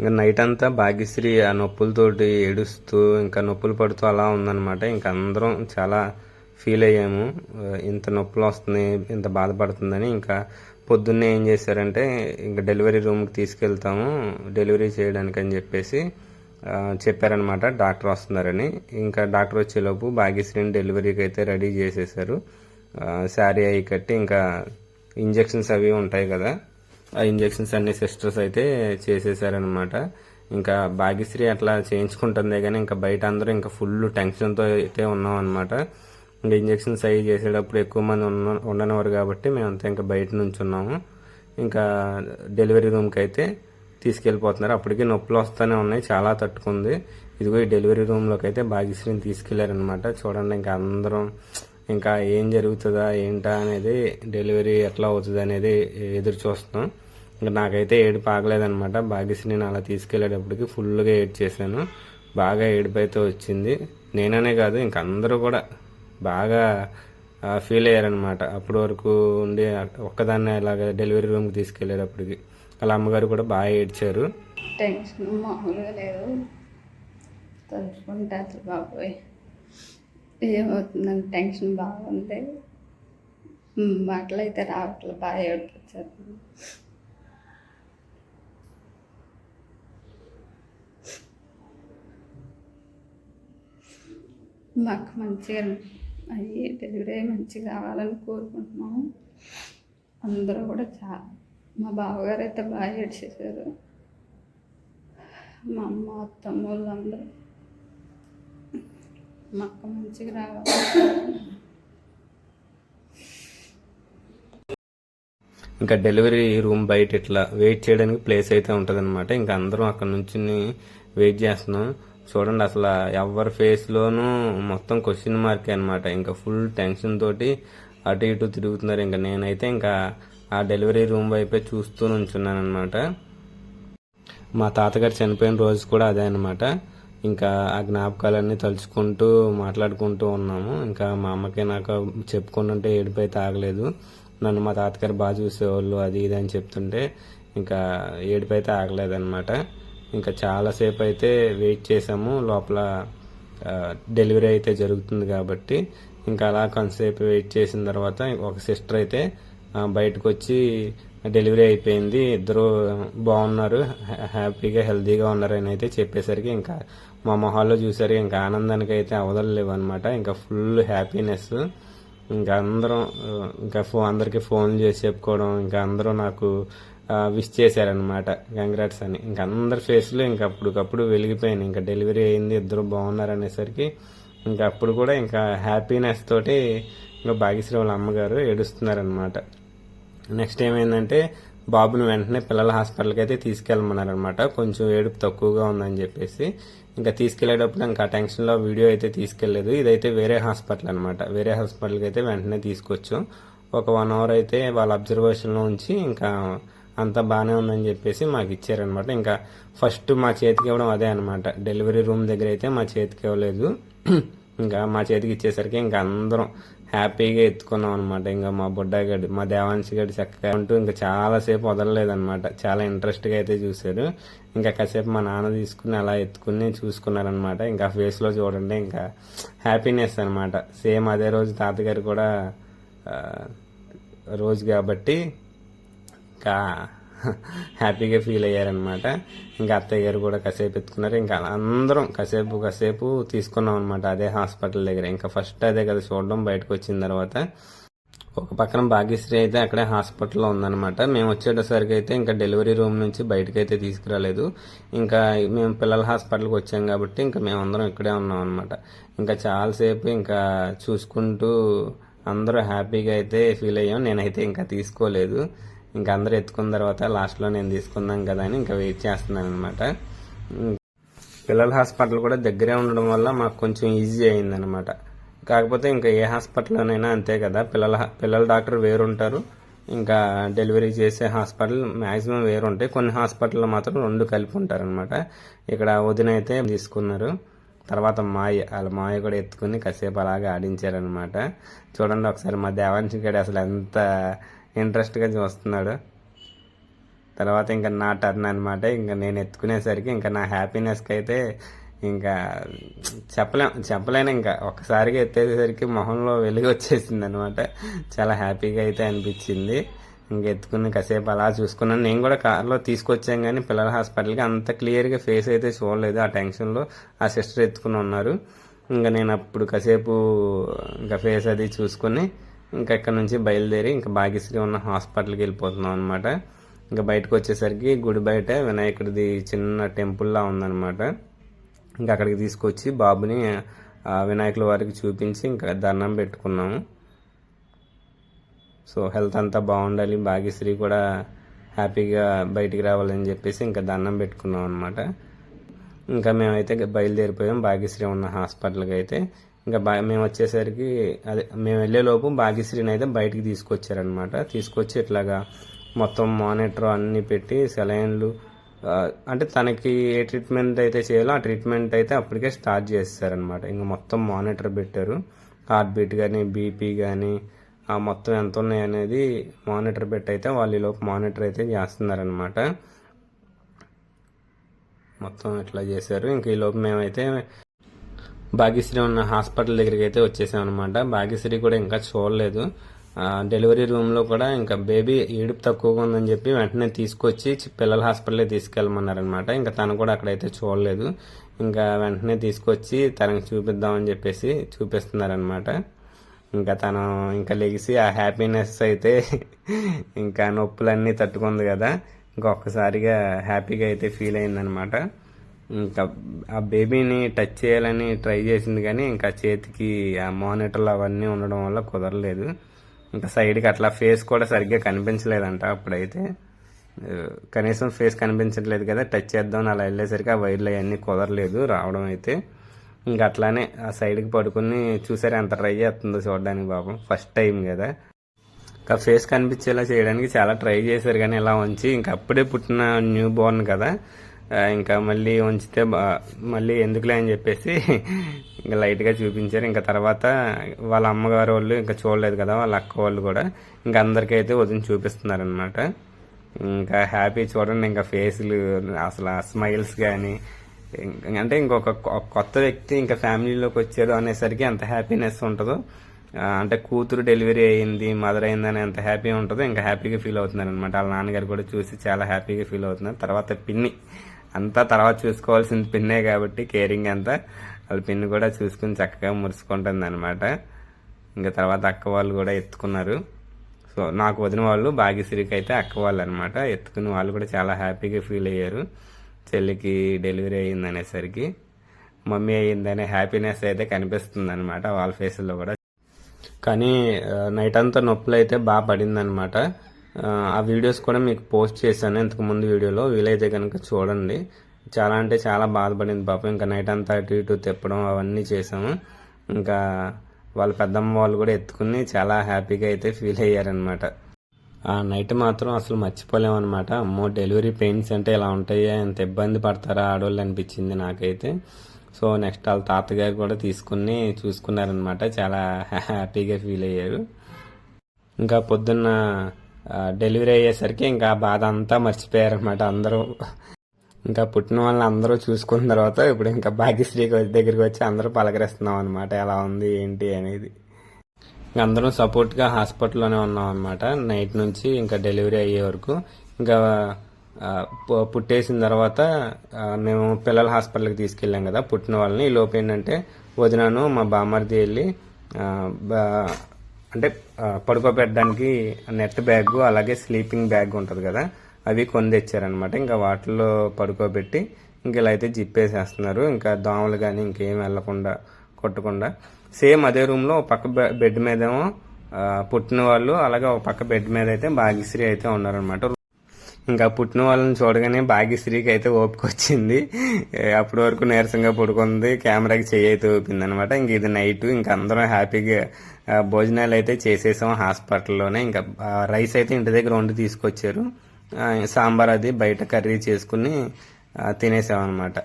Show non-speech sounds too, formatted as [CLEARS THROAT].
ఇంకా నైట్ అంతా భాగ్యశ్రీ ఆ నొప్పులతోటి ఏడుస్తూ ఇంకా నొప్పులు పడుతూ అలా ఉందన్నమాట. ఇంకా అందరం చాలా ఫీల్ అయ్యాము. ఇంత నొప్పులు వస్తున్నాయి ఇంత బాధపడుతుందని. ఇంకా పొద్దున్నే ఏం చేశారంటే ఇంకా డెలివరీ రూమ్కి తీసుకెళ్తాము డెలివరీ చేయడానికి అని చెప్పేసి చెప్పారనమాట డాక్టర్ వస్తున్నారని. ఇంకా డాక్టర్ వచ్చేలోపు భాగ్యశ్రీని డెలివరీకి అయితే రెడీ చేసేసారు శారీ అవి కట్టి ఇంకా ఇంజెక్షన్స్ అవి ఉంటాయి కదా. ఆ ఇంజెక్షన్స్ అన్ని సిస్టర్స్ అయితే చేసేసారనమాట ఇంకా భాగ్యశ్రీ అట్లా చేయించుకుంటుందే కానీ ఇంకా బయట అందరూ ఇంకా ఫుల్ టెన్షన్తో అయితే ఉన్నాం అనమాట ఇంకా ఇంజెక్షన్స్ అవి చేసేటప్పుడు ఎక్కువ మంది ఉన్న ఉండనివారు కాబట్టి మేమంతా ఇంకా బయట నుంచి ఉన్నాము ఇంకా డెలివరీ రూమ్కి అయితే తీసుకెళ్ళిపోతున్నారు. అప్పటికే నొప్పులు వస్తూనే ఉన్నాయి చాలా తట్టుకుంది. ఇదిగో ఈ డెలివరీ రూమ్లోకి అయితే భాగ్యశ్రీని తీసుకెళ్ళారనమాట చూడండి ఇంకా అందరం ఇంకా ఏం జరుగుతుందా ఏంటా అనేది డెలివరీ ఎట్లా అవుతుంది అనేది ఎదురు చూస్తున్నాం. ఇంకా నాకైతే ఏడుపు ఆగలేదనమాట నేను అలా తీసుకెళ్ళేటప్పటికి ఫుల్గా ఏడ్ చేశాను. బాగా ఏడుపు అయితే వచ్చింది. నేననే కాదు ఇంక అందరూ కూడా బాగా ఫీల్ అయ్యారనమాట అప్పటి వరకు ఉండి ఒక్కదాన్నే ఇలాగ డెలివరీ రూమ్కి తీసుకెళ్ళేటప్పటికి. వాళ్ళ అమ్మగారు కూడా బాగా ఏడ్చారు. టెన్షన్ మామూలుగా లేదు. తలుచుకుంటే అసలు బాబోయ్. ఏమవుతుందని టెన్షన్ బాగుంది. మాటలు అయితే రావట్లేదు బాగా ఏడిపించారు మాకు మంచిగా అయ్యి డెలివరీ మంచిగా కావాలని కోరుకుంటున్నాము. అందరూ కూడా చా మా బావగారు అయితే బాగా ఏడ్చేశారు మా అమ్మ అత్తమ్మ వాళ్ళందరూ. మా అక్క మంచిగా రావాలి. ఇంకా డెలివరీ రూమ్ బయట ఇట్లా వెయిట్ చేయడానికి ప్లేస్ అయితే ఉంటుందన్నమాట. ఇంకా అందరం అక్కడ నుంచి వెయిట్ చేస్తున్నాం. చూడండి అసలు ఎవరి ఫేస్లోనూ మొత్తం క్వశ్చన్ మార్క్ అనమాట ఇంకా ఫుల్ టెన్షన్ తోటి అటు ఇటు తిరుగుతున్నారు. ఇంకా నేనైతే ఇంకా ఆ డెలివరీ రూమ్ వైపే చూస్తూ నుంచున్నాను అనమాట మా తాతగారు చనిపోయిన రోజు కూడా అదే అనమాట ఇంకా ఆ జ్ఞాపకాలన్నీ తలుచుకుంటూ మాట్లాడుకుంటూ ఉన్నాము. ఇంకా మా అమ్మకి నాకు చెప్పుకుంటుంటే ఏడిపోయి అయితే ఆగలేదు. నన్ను మా తాతగారు బాగా చూసేవాళ్ళు అది ఇది అని చెప్తుంటే ఇంకా ఏడిపోయితే అయితే ఆగలేదన్నమాట. ఇంకా చాలాసేపు అయితే వెయిట్ చేసాము. లోపల డెలివరీ అయితే జరుగుతుంది కాబట్టి ఇంకా అలా కొంతసేపు వెయిట్ చేసిన తర్వాత ఒక సిస్టర్ అయితే బయటకు వచ్చి డెలివరీ అయిపోయింది. ఇద్దరు బాగున్నారు. హ్యా- హ్యాపీగా హెల్తీగా ఉన్నారని అయితే చెప్పేసరికి ఇంకా మా మొహాల్లో చూసారు. ఇంకా ఆనందానికి అయితే అవదలేవు అనమాట ఇంకా ఫుల్ హ్యాపీనెస్. ఇంకా అందరం ఇంకా ఫో అందరికీ ఫోన్ చేసి చెప్పుకోవడం. ఇంకా అందరూ నాకు విష్ చేశారనమాట కంగ్రాట్స్ అని ఇంకా అందరి ఫేస్లో ఇంకా అప్పటికప్పుడు వెలిగిపోయాను. ఇంకా డెలివరీ అయింది ఇద్దరు బాగున్నారు అనేసరికి ఇంకా అప్పుడు కూడా ఇంకా హ్యాపీనెస్ తోటి ఇంకా భాగ్యశ్రీ వాళ్ళ అమ్మగారు ఏడుస్తున్నారనమాట నెక్స్ట్ ఏమైందంటే బాబుని వెంటనే పిల్లల హాస్పిటల్కి అయితే తీసుకెళ్ళమన్నారనమాట కొంచెం ఏడుపు తక్కువగా ఉందని చెప్పేసి ఇంకా తీసుకెళ్ళేటప్పుడు ఇంకా ఆ టెన్షన్లో వీడియో అయితే తీసుకెళ్ళేదు ఇదైతే వేరే హాస్పిటల్ అనమాట వేరే హాస్పిటల్కి అయితే వెంటనే తీసుకొచ్చు. ఒక వన్ అవర్ అయితే వాళ్ళ అబ్జర్వేషన్లో ఉంచి ఇంకా అంతా బాగానే ఉందని చెప్పేసి మాకు ఇచ్చారనమాట ఇంకా ఫస్ట్ మా చేతికి ఇవ్వడం అదే అనమాట డెలివరీ రూమ్ దగ్గర అయితే మా చేతికి ఇవ్వలేదు. [CLEARS THROAT] ఇంకా మా చేతికి ఇచ్చేసరికి ఇంకా అందరం హ్యాపీగా ఎత్తుకున్నాం అనమాట ఇంకా మా బుడ్డగాడు మా దేవాంశి గడి చక్కగా ఉంటూ ఇంకా చాలాసేపు వదలలేదనమాట చాలా ఇంట్రెస్ట్గా అయితే చూశారు. ఇంకా కాసేపు మా నాన్న తీసుకుని అలా ఎత్తుకుని చూసుకున్నారనమాట ఇంకా ఫేస్లో చూడండి ఇంకా హ్యాపీనెస్ అనమాట సేమ్ అదే రోజు తాతగారు కూడా రోజు కాబట్టి ఇంకా హ్యాపీగా ఫీల్ అయ్యారనమాట ఇంకా అత్తయ్య గారు కూడా కాసేపు ఎత్తుకున్నారు. ఇంకా అందరం కాసేపు కాసేపు తీసుకున్నాం అనమాట అదే హాస్పిటల్ దగ్గర. ఇంకా ఫస్ట్ అదే కదా చూడడం బయటకు వచ్చిన తర్వాత. ఒక పక్కన భాగ్యశ్రీ అయితే అక్కడే హాస్పిటల్లో ఉందన్నమాట. మేము వచ్చేటసరికి అయితే ఇంకా డెలివరీ రూమ్ నుంచి బయటకు అయితే తీసుకురాలేదు. ఇంకా మేము పిల్లల హాస్పిటల్కి వచ్చాం కాబట్టి ఇంకా మేము అందరం ఇక్కడే ఉన్నాం అనమాట ఇంకా చాలాసేపు ఇంకా చూసుకుంటూ అందరూ హ్యాపీగా అయితే ఫీల్ అయ్యాం. నేనైతే ఇంకా తీసుకోలేదు. ఇంకా అందరు ఎత్తుకున్న తర్వాత లాస్ట్లో నేను తీసుకుందాం కదా అని ఇంకా వెయిట్ చేస్తున్నాను అనమాట పిల్లల హాస్పిటల్ కూడా దగ్గరే ఉండడం వల్ల మాకు కొంచెం ఈజీ అయిందనమాట కాకపోతే ఇంకా ఏ హాస్పిటల్లోనైనా అంతే కదా పిల్లల పిల్లల డాక్టర్ వేరుంటారు. ఇంకా డెలివరీ చేసే హాస్పిటల్ మ్యాక్సిమం వేరు ఉంటాయి కొన్ని హాస్పిటల్లో మాత్రం రెండు కలిపి ఉంటారనమాట ఇక్కడ వదిన అయితే తీసుకున్నారు. తర్వాత మాయ వాళ్ళ మాయ కూడా ఎత్తుకుని కాసేపు అలాగే ఆడించారనమాట చూడండి ఒకసారి మా దేవాంశి గడి అసలు ఎంత ఇంట్రెస్ట్గా చూస్తున్నాడు. తర్వాత ఇంకా నా టర్న్ అనమాట ఇంకా నేను ఎత్తుకునేసరికి ఇంకా నా హ్యాపీనెస్కి అయితే ఇంకా చెప్పలేం చెప్పలేను ఇంకా. ఒక్కసారిగా ఎత్తేసరికి మొహంలో వెలుగు వచ్చేసింది అనమాట చాలా హ్యాపీగా అయితే అనిపించింది. ఇంకా ఎత్తుకుని కాసేపు అలా చూసుకున్నాను. నేను కూడా కార్లో తీసుకొచ్చాను కానీ పిల్లల హాస్పిటల్కి అంత క్లియర్గా ఫేస్ అయితే చూడలేదు. ఆ టెన్షన్లో ఆ సిస్టర్ ఎత్తుకుని ఉన్నారు. ఇంకా నేను అప్పుడు కాసేపు ఇంకా ఫేస్ అది చూసుకొని ఇంకా ఇక్కడ నుంచి బయలుదేరి ఇంకా భాగ్యశ్రీ ఉన్న హాస్పిటల్కి వెళ్ళిపోతున్నాం అనమాట ఇంకా బయటకు వచ్చేసరికి గుడి బయట వినాయకుడిది చిన్న టెంపుల్లా ఉందన్నమాట. ఇంకా అక్కడికి తీసుకొచ్చి బాబుని వినాయకుల వారికి చూపించి ఇంకా దండం పెట్టుకున్నాము. సో హెల్త్ అంతా బాగుండాలి భాగ్యశ్రీ కూడా హ్యాపీగా బయటికి రావాలని చెప్పేసి ఇంకా దండం పెట్టుకున్నాం అనమాట ఇంకా మేమైతే బయలుదేరిపోయాం భాగ్యశ్రీ ఉన్న హాస్పిటల్కి అయితే. ఇంకా బా మేము వచ్చేసరికి అదే మేము వెళ్ళే లోపు భాగ్యశ్రీని అయితే బయటికి తీసుకొచ్చారనమాట తీసుకొచ్చి ఇట్లాగా మొత్తం మానిటర్ అన్నీ పెట్టి సెలైన్లు అంటే తనకి ఏ ట్రీట్మెంట్ అయితే చేయాలో ఆ ట్రీట్మెంట్ అయితే అప్పటికే స్టార్ట్ చేస్తారనమాట ఇంకా మొత్తం మానిటర్ పెట్టారు. హార్ట్ బీట్ కానీ బీపీ కానీ ఆ మొత్తం ఎంత ఉన్నాయి అనేది మానిటర్ పెట్టి అయితే వాళ్ళు ఈ లోపు మానిటర్ అయితే చేస్తున్నారనమాట మొత్తం ఇట్లా చేశారు. ఇంక ఈ లోపు మేమైతే భాగ్యశ్రీ ఉన్న హాస్పిటల్ దగ్గరికి అయితే వచ్చేసాం అనమాట భాగ్యశ్రీ కూడా ఇంకా చూడలేదు. ఆ, డెలివరీ రూమ్లో కూడా ఇంకా బేబీ ఏడుపు తక్కువగా ఉందని చెప్పి వెంటనే తీసుకొచ్చి పిల్లల హాస్పిటల్లో తీసుకెళ్ళమన్నారనమాట ఇంకా తను కూడా అక్కడైతే చూడలేదు. ఇంకా వెంటనే తీసుకొచ్చి తనకి చూపిద్దామని చెప్పేసి చూపిస్తున్నారనమాట ఇంకా తను ఇంకా లెగిసి ఆ హ్యాపీనెస్ అయితే [LAUGHS] ఇంకా నొప్పులన్నీ తట్టుకుంది కదా. ఇంకా ఒక్కసారిగా హ్యాపీగా అయితే ఫీల్ అయిందనమాట ఇంకా ఆ బేబీని టచ్ చేయాలని ట్రై చేసింది కానీ ఇంకా చేతికి ఆ మానిటర్లు అవన్నీ ఉండడం వల్ల కుదరలేదు. ఇంకా సైడ్కి అట్లా ఫేస్ కూడా సరిగ్గా కనిపించలేదంట అప్పుడైతే. కనీసం ఫేస్ కనిపించట్లేదు కదా టచ్ చేద్దాం అలా వెళ్ళేసరికి ఆ వైర్లు అవన్నీ కుదరలేదు రావడం అయితే. ఇంకా అట్లానే ఆ సైడ్కి పడుకుని చూసారు ఎంత ట్రై చేస్తుందో చూడడానికి పాపం ఫస్ట్ టైం కదా. ఇంకా ఫేస్ కనిపించేలా చేయడానికి చాలా ట్రై చేశారు కానీ ఇలా ఉంచి ఇంకా అప్పుడే పుట్టిన న్యూ బోర్న్ కదా. ఇంకా మళ్ళీ ఉంచితే మళ్ళీ ఎందుకులే అని చెప్పేసి ఇంకా లైట్గా చూపించారు. ఇంకా తర్వాత వాళ్ళ అమ్మగారు వాళ్ళు ఇంకా చూడలేదు కదా వాళ్ళ అక్క వాళ్ళు కూడా. ఇంకా అందరికైతే వదిలి చూపిస్తున్నారనమాట ఇంకా హ్యాపీ చూడండి ఇంకా ఫేస్లు అసలు స్మైల్స్ కానీ అంటే ఇంకొక కొత్త వ్యక్తి ఇంకా ఫ్యామిలీలోకి వచ్చారు అనేసరికి ఎంత హ్యాపీనెస్ ఉంటుందో అంటే కూతురు డెలివరీ అయింది మదర్ అయిందని ఎంత హ్యాపీ ఉంటుందో ఇంకా హ్యాపీగా ఫీల్ అవుతున్నారు అనమాట వాళ్ళ నాన్నగారు కూడా చూసి చాలా హ్యాపీగా ఫీల్ అవుతున్నారు. తర్వాత పిన్ని అంతా తర్వాత చూసుకోవాల్సింది పిన్నే కాబట్టి కేరింగ్ అంతా. వాళ్ళ పిన్ కూడా చూసుకుని చక్కగా మురుసుకుంటుంది అనమాట ఇంకా తర్వాత అక్క వాళ్ళు కూడా ఎత్తుకున్నారు. సో నాకు వదిన వాళ్ళు భాగ్యశ్రీకి అయితే అక్క వాళ్ళు అనమాట ఎత్తుకుని వాళ్ళు కూడా చాలా హ్యాపీగా ఫీల్ అయ్యారు. చెల్లికి డెలివరీ అయ్యింది అనేసరికి మమ్మీ అయ్యిందనే హ్యాపీనెస్ అయితే కనిపిస్తుంది అనమాట వాళ్ళ ఫేస్లో కూడా. కానీ నైట్ అంతా నొప్పులు అయితే బాగా పడింది అనమాట ఆ వీడియోస్ కూడా మీకు పోస్ట్ చేశాను ఇంతకు ముందు వీడియోలో. వీలైతే కనుక చూడండి. చాలా అంటే చాలా బాధపడింది పాపం. ఇంకా నైట్ అంతా అటు ఇటు తిప్పడం అవన్నీ చేసాము ఇంకా వాళ్ళ పెద్దమ్మ వాళ్ళు కూడా ఎత్తుకుని చాలా హ్యాపీగా అయితే ఫీల్ అయ్యారనమాట ఆ నైట్ మాత్రం అసలు మర్చిపోలేము అనమాట అమ్మో డెలివరీ పెయిన్స్ అంటే ఇలా ఉంటాయా? ఎంత ఇబ్బంది పడతారా ఆడవాళ్ళు అనిపించింది నాకైతే. సో నెక్స్ట్ వాళ్ళ తాతగారు కూడా తీసుకుని చూసుకున్నారనమాట చాలా హ్యాపీగా ఫీల్ అయ్యారు. ఇంకా పొద్దున్న డెలివరీ అయ్యేసరికి ఇంకా బాధ అంతా మర్చిపోయారనమాట అందరూ. ఇంకా పుట్టిన వాళ్ళని అందరూ చూసుకున్న తర్వాత ఇప్పుడు ఇంకా భాగ్యశ్రీ దగ్గరికి వచ్చి అందరూ పలకరిస్తున్నాం అనమాట ఎలా ఉంది ఏంటి అనేది. ఇంకా అందరం సపోర్ట్గా హాస్పిటల్లోనే ఉన్నాం అనమాట నైట్ నుంచి ఇంకా డెలివరీ అయ్యే వరకు. ఇంకా పుట్టేసిన తర్వాత మేము పిల్లల హాస్పిటల్కి తీసుకెళ్ళాం కదా పుట్టిన వాళ్ళని. ఈ లోపు ఏంటంటే వదినాను మా బామ్మర్ది వెళ్ళి బా- అంటే పడుకోబెట్టడానికి నెట్ బ్యాగ్ అలాగే స్లీపింగ్ బ్యాగ్ ఉంటుంది కదా అవి కొని తెచ్చారనమాట ఇంకా వాటిల్లో పడుకోబెట్టి ఇంక ఇలా అయితే జిప్పేసేస్తున్నారు. ఇంకా దోమలు కానీ ఇంకేం వెళ్ళకుండా కొట్టకుండా. సేమ్ అదే రూమ్లో ఒక పక్క బెడ్ మీదేమో పుట్టిన వాళ్ళు అలాగే ఒక పక్క బెడ్ మీద అయితే భాగ్యశ్రీ అయితే ఉన్నారనమాట ఇంకా పుట్టిన వాళ్ళని చూడగానే భాగ్యశ్రీకి అయితే ఓపిక వచ్చింది అప్పటి వరకు నీరసంగా పడుకుంది. కెమెరాకి చెయ్యి అయితే ఊపింది అనమాట ఇంక ఇది నైట్ ఇంకా అందరం హ్యాపీగా భోజనాలు అయితే చేసేసాం హాస్పిటల్లోనే. ఇంకా రైస్ అయితే ఇంటి దగ్గర వండి తీసుకొచ్చారు. సాంబార్ అది బయట కర్రీ చేసుకుని తినేసాం అనమాట